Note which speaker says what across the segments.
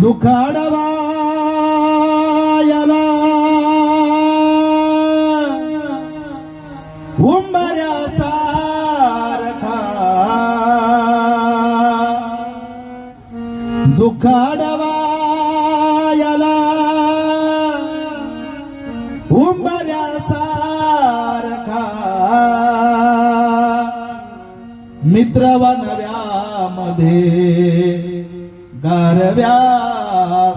Speaker 1: दुखाडवायला उंबऱ्या उंबऱ्यासारखा दुखाडवा याला उंबऱ्यासारखा गारव्या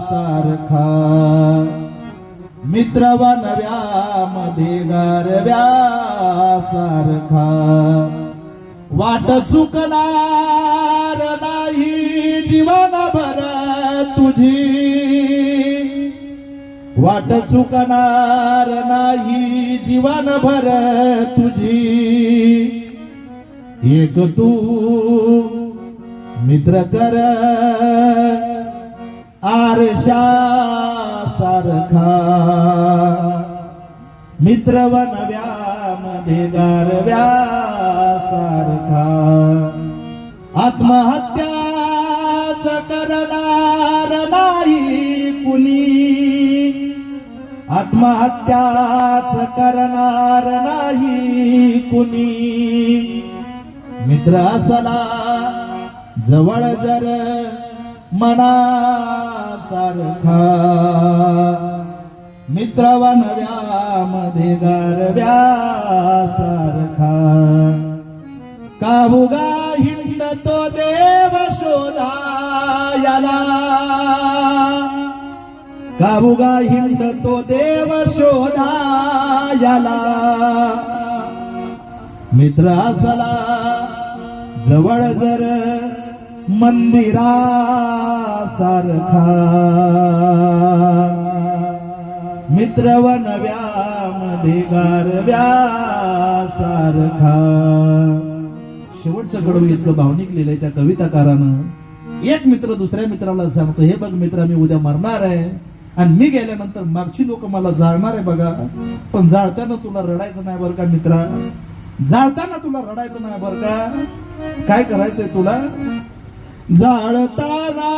Speaker 1: सारखा मित्र बनव्या मध्ये गारव्या सारखा वाट चुकणार नाही जीवनभर तुझी. वाट चुकणार नाही जीवनभर तुझी. एक तू मित्र कर आरशा सारखा. मित्र नव्यामध्ये गारव्या सारखा. आत्महत्याच करणार नाही कुणी. आत्महत्याच करणार नाही कुणी. मित्र असला जवळ जर मनासारखा. सारखा मित्रवन नव्यामध्ये गरव्या सारखा काबुगा हिंड तो देव शोधा याला? काबुगा हिंड तो देव शोधा याला? मित्र असला जवळ जर मंदिरा सारखा मित्र सारखा शेवटचं कडवं इतकं भावनिक लिहिलंय त्या कविताकारानं. एक मित्र दुसऱ्या मित्राला सांगतो हे बघ मित्रा मी उद्या मरणार आहे. आणि मी गेल्यानंतर मागची लोक मला जाळणार आहे बघा. पण जाळताना तुला रडायचं नाही बरं का मित्रा? जाळताना तुला रडायचं नाही बरं का? काय करायचंय तुला? जाळताना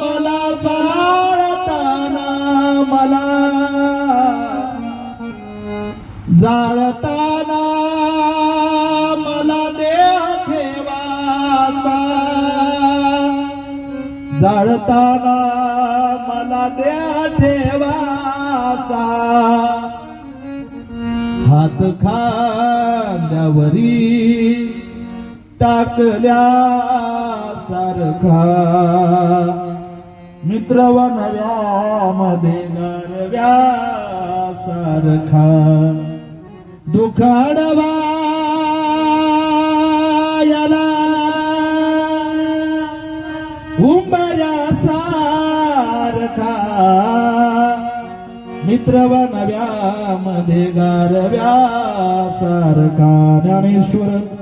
Speaker 1: मला जाळताना मला जाळताना मला देह ठेवासा. जाळताना मला देह ठेवासा. हात खांद्यावरी टाकल्या सारखा. मित्र व नव्यामध्ये गारव्या सारखा. दुखाडवा याला. उंबऱ्या सारखा. मित्र व नव्यामध्ये गारव्या सारखा. ज्ञानेश्वर